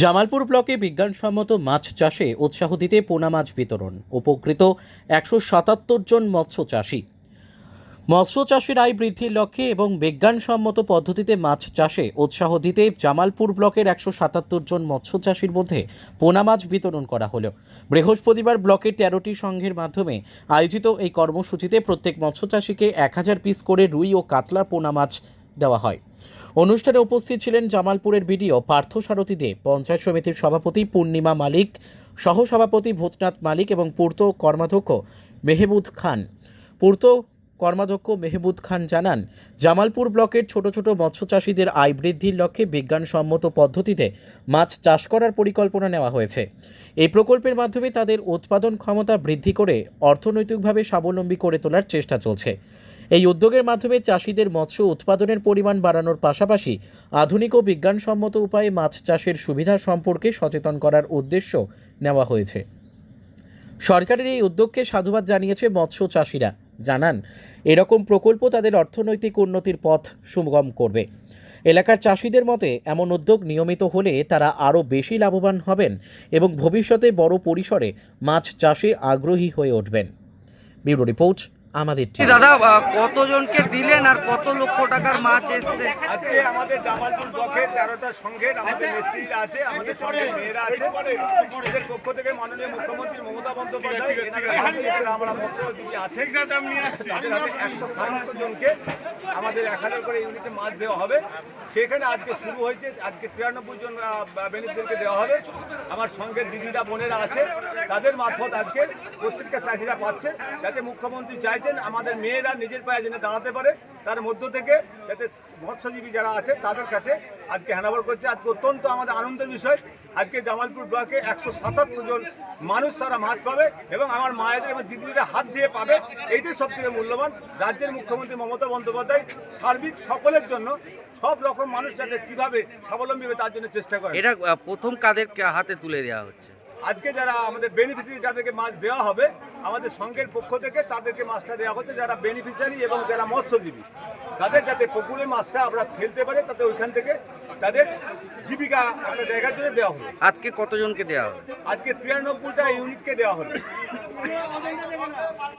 জামালপুর ব্লকে বিজ্ঞানসম্মত মাছ চাষে উৎসাহ দিতে পোনা মাছ বিতরণ, উপকৃত একশো সাতাত্তর জন মৎস্য চাষি। মৎস্য চাষের আয় বৃদ্ধির লক্ষ্যে এবং বিজ্ঞানসম্মত পদ্ধতিতে মাছ চাষে উৎসাহ দিতে জামালপুর ব্লকের একশো সাতাত্তর জন মৎস্য চাষির মধ্যে পোনা মাছ বিতরণ করা হলো। বৃহস্পতিবার ব্লকের তেরোটি সংঘের মাধ্যমে আয়োজিত এই কর্মসূচিতে প্রত্যেক মৎস্য চাষিকে এক হাজার পিস করে রুই ও কাতলা পোনা মাছ দেওয়া হয়। অনুষ্ঠানে উপস্থিত ছিলেন জামালপুরের বিডিও পার্থ সারথী দে, পঞ্চায়েত সমিতির সভাপতি পূর্ণিমা মালিক, সহসভাপতি ভূতনাথ মালিক এবং পূর্ত কর্মাধ্যক্ষ মেহেবুদ খান। পূর্ত কর্মাধ্যক্ষ মেহবুদ খান জানান, জামালপুর ব্লকের ছোট ছোট মৎস্য চাষিদের আয় বৃদ্ধির লক্ষ্যে বিজ্ঞানসম্মত পদ্ধতিতে মাছ চাষ করার পরিকল্পনা নেওয়া হয়েছে। এই প্রকল্পের মাধ্যমে তাদের উৎপাদন ক্ষমতা বৃদ্ধি করে অর্থনৈতিকভাবে স্বাবলম্বী করে তোলার চেষ্টা চলছে। এই উদ্যোগের মাধ্যমে চাষিদের মৎস্য উৎপাদনের পরিমাণ বাড়ানোর পাশাপাশি আধুনিক ও বিজ্ঞানসম্মত উপায়ে মাছ চাষের সুবিধা সম্পর্কে সচেতন করার উদ্দেশ্য নেওয়া হয়েছে। সরকারের এই উদ্যোগকে সাধুবাদ জানিয়েছে মৎস্য চাষিরা। জানান, এরকম প্রকল্প তাদের অর্থনৈতিক উন্নতির পথ সুগম করবে। এলাকার চাষিদের মতে, এমন উদ্যোগ নিয়মিত হলে তারা আরও বেশি লাভবান হবেন এবং ভবিষ্যতে বড় পরিসরে মাছ চাষে আগ্রহী হয়ে উঠবেন। ব্যুরো রিপোর্ট আমাদের দাদা কতজনকে দিলেন আর কত লক্ষ টাকার মাছ এসছে? আজকে আমাদের জামালপুর ব্লকের তেরোটা সংঘের আমাদের নেতৃত্ব আছে আমাদের সঙ্গে মেয়েরা আছে। এদের পক্ষ থেকে মাননীয় মুখ্যমন্ত্রী মমতা বন্দ্যোপাধ্যায় আমরা মৎস্যজীবী আছে তাদের হাতে একশো সাতাত্তর জনকে আমাদের এক হাজার করে ইউনিটে মাছ দেওয়া হবে। সেখানে আজকে শুরু হয়েছে আজকে তিরানব্বই জন বেনিফিটকে দেওয়া হবে। আমার সঙ্গের দিদিরা বোনেরা আছে। তাদের মারফত আজকে প্রত্যেকটা চাষিরা পাচ্ছে, যাতে মুখ্যমন্ত্রী চাইছেন আমাদের মেয়েরা নিজের পায়ে যেন দাঁড়াতে পারে, তার মধ্য থেকে যাতে মৎস্যজীবী যারা আছে তাদের কাছে আজকে হ্যান্ডওভার করছে। আজকে অত্যন্ত আমাদের আনন্দের বিষয়। আজকে জামালপুর ব্লকে একশো সাতাত্তর জন মানুষ তারা মাছ পাবে এবং আমার মায়েদের এবং দিদিরা হাত দিয়ে পাবে। এইটাই সব থেকে মূল্যবান। রাজ্যের মুখ্যমন্ত্রী মমতা বন্দ্যোপাধ্যায় সার্বিক সকলের জন্য সব রকম মানুষ যাতে কীভাবে স্বাবলম্বী হবে তার জন্য চেষ্টা করে এটা প্রথম কাদের হাতে তুলে দেওয়া হচ্ছে? আজকে যারা আমাদের বেনিফিশিয়ারি যাদেরকে মাছ দেওয়া হবে আমাদের সংঘের পক্ষ থেকে তাদেরকে মাছটা দেওয়া হচ্ছে যারা বেনিফিশিয়ারি এবং যারা মৎস্যজীবী। তাদের যাতে পুকুরে মাছটা আমরা ফেলতে পারে তাতে ওইখান থেকে তাদের জীবিকা একটা জায়গার জন্য দেওয়া হলো আজকে কতজনকে দেওয়া হবে? আজকে তিরানব্বইটা ইউনিটকে দেওয়া হলো